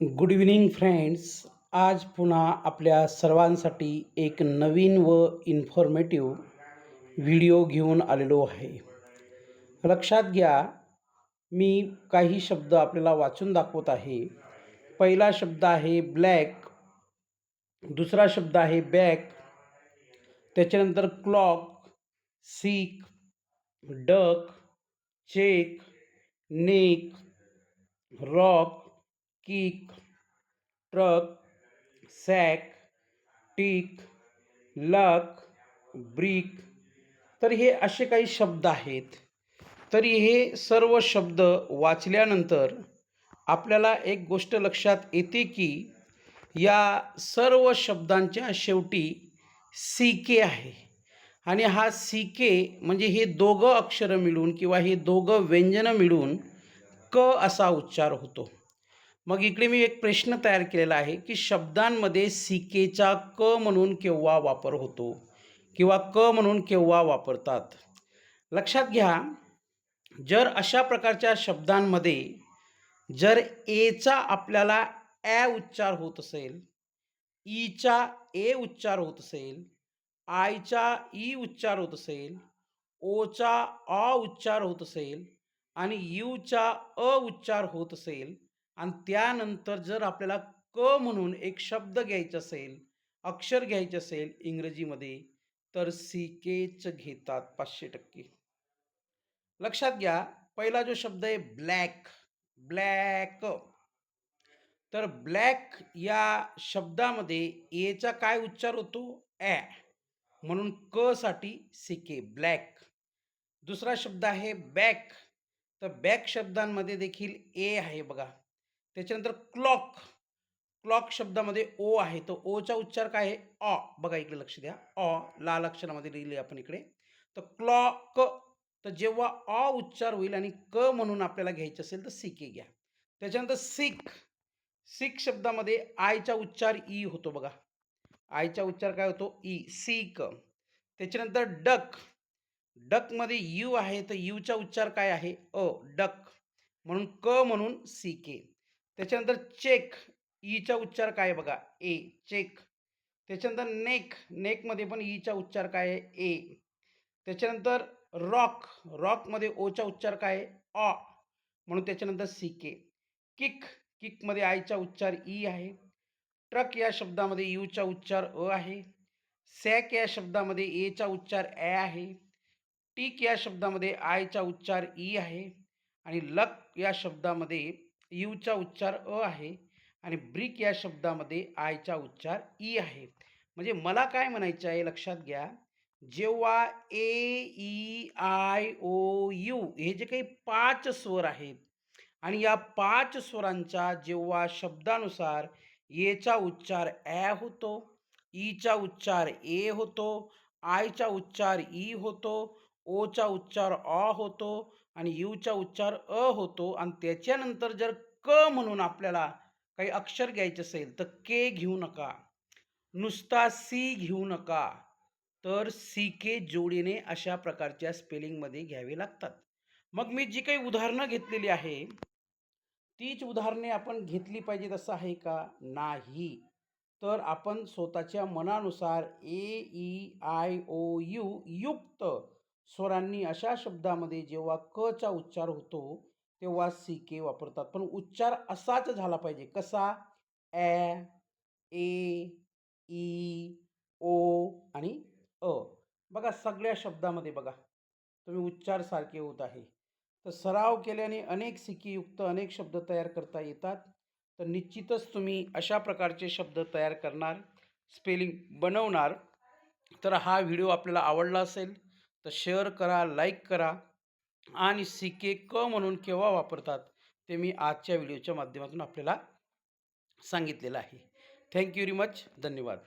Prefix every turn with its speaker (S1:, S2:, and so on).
S1: Good evening friends आज पुन्हा आपल्या सर्वांसाठी एक नवीन व इन्फॉर्मेटिव्ह व्हिडिओ घेऊन आलेलो आहे. लक्षात घ्या मी काही शब्द आपल्याला वाचून दाखवत आहे. पहिला शब्द आहे ब्लॅक दुसरा शब्द आहे बॅक त्याच्यानंतर clock sick duck check neck rock kick truck sack tick luck brick तर हे असे काही शब्द आहेत. तरी हे सर्व शब्द वाचल्यानंतर आपल्याला एक गोष्ट लक्षात येते की या सर्व शब्दांच्या शेवटी सी के आहे. आणि हा सी के म्हणजे हे दोघं अक्षरं मिळून किंवा हे दोघं व्यंजनं मिळून क असा उच्चार होतो. मग इकडे मी एक प्रश्न तयार केलेला आहे की शब्दांमध्ये सिकेचा क म्हणून केव्हा वापर होतो किंवा क म्हणून केव्हा वापरतात? लक्षात घ्या जर अशा प्रकारच्या शब्दांमध्ये जर एचा आपल्याला ॲ उच्चार होत असेल ईचा ए उच्चार होत असेल आयचा ई उच्चार होत असेल ओचा अ उच्चार होत असेल आणि यूचा अ उच्चार होत असेल आणि त्यानंतर जर आपल्याला क म्हणून एक शब्द घ्यायचा असेल अक्षर घ्यायचे असेल इंग्रजीमध्ये तर सी केच घेतात पाचशे टक्के. लक्षात घ्या पहिला जो शब्द आहे ब्लॅक. ब्लॅक. तर ब्लॅक या शब्दामध्ये एचा काय उच्चार होतो? ॲ म्हणून क साठी सिके ब्लॅक. दुसरा शब्द आहे बॅक. तर बॅक शब्दांमध्ये देखील ए आहे बघा. त्याच्यानंतर क्लॉक. क्लॉक शब्दामध्ये ओ आहे. तर ओचा उच्चार काय आहे? ऑ बघा इकडे लक्ष द्या. ऑ लाल अक्षरामध्ये लिहिले आपण इकडे. तर क्लॉक तर जेव्हा ऑ उच्चार होईल आणि क म्हणून आपल्याला घ्यायचं असेल तर सिके घ्या. त्याच्यानंतर सिक. सिक शब्दामध्ये आयचा उच्चार ई होतो बघा. आयचा उच्चार काय होतो? ई. सिक. त्याच्यानंतर डक. डकमध्ये यू आहे. तर यूचा उच्चार काय आहे? अ. डक. म्हणून क म्हणून सी के. त्याच्यानंतर चेक ईचा उच्चार काय आहे बघा? ए चेक. त्याच्यानंतर नेक नेकमध्ये पण ईचा उच्चार काय आहे? ए. त्याच्यानंतर रॉक रॉकमध्ये ओचा उच्चार काय आहे? ऑ म्हणून त्याच्यानंतर सी के. किक किकमध्ये आयचा उच्चार ई आहे. ट्रक या शब्दामध्ये यूचा उच्चार अ आहे. सॅक या शब्दामध्ये एचा उच्चार ॲ आहे. टीक या शब्दामध्ये आयचा उच्चार ई आहे. आणि लक या शब्दामध्ये यूचा उच्चार अ आहे आणि ब्रिक या शब्दामध्ये आयचा उच्चार ई आहे. म्हणजे मला काय म्हणायचं आहे लक्षात घ्या. जेव्हा A E I O U हे जे काही पाच स्वर आहेत आणि या पाच स्वरांचा जेव्हा शब्दानुसार एचा उच्चार ॲ होतो ईचा उच्चार ए होतो आयचा उच्चार ई होतो ओचा उच्चार अ होतो आणि यूचा उच्चार अ होतो आणि त्याच्यानंतर जर क म्हणून आपल्याला काही अक्षर घ्यायचे असेल तर के घेऊ नका. नुसता सी घेऊ नका. तर सी के जोडीने अशा प्रकारच्या स्पेलिंगमध्ये घ्यावे लागतात. मग मी जी काही उदाहरणं घेतलेली आहे तीच उदाहरणे आपण घेतली पाहिजेत असं आहे का? नाही. तर आपण स्वतःच्या मनानुसार A E I O U युक्त स्वरांनी अशा शब्दामध्ये जेव्हा क चा उच्चार होतो तेव्हा सी के वापरतात. पण उच्चार असाच झाला पाहिजे. कसा? ॲ ए ई ओ आणि अ. बघा सगळ्या शब्दामध्ये बघा. तुम्ही उच्चार सारखे होत आहे. तर सराव केल्याने अनेक सिकीयुक्त अनेक शब्द तयार करता येतात. तर निश्चितच तुम्ही अशा प्रकारचे शब्द तयार करणार स्पेलिंग बनवणार. तर हा व्हिडिओ आपल्याला आवडला असेल तर शेअर करा लाईक करा आणि सिके क म्हणून केव्हा वापरतात ते मी आजच्या व्हिडिओच्या माध्यमातून आपल्याला सांगितलेलं आहे. Thank you very much. धन्यवाद.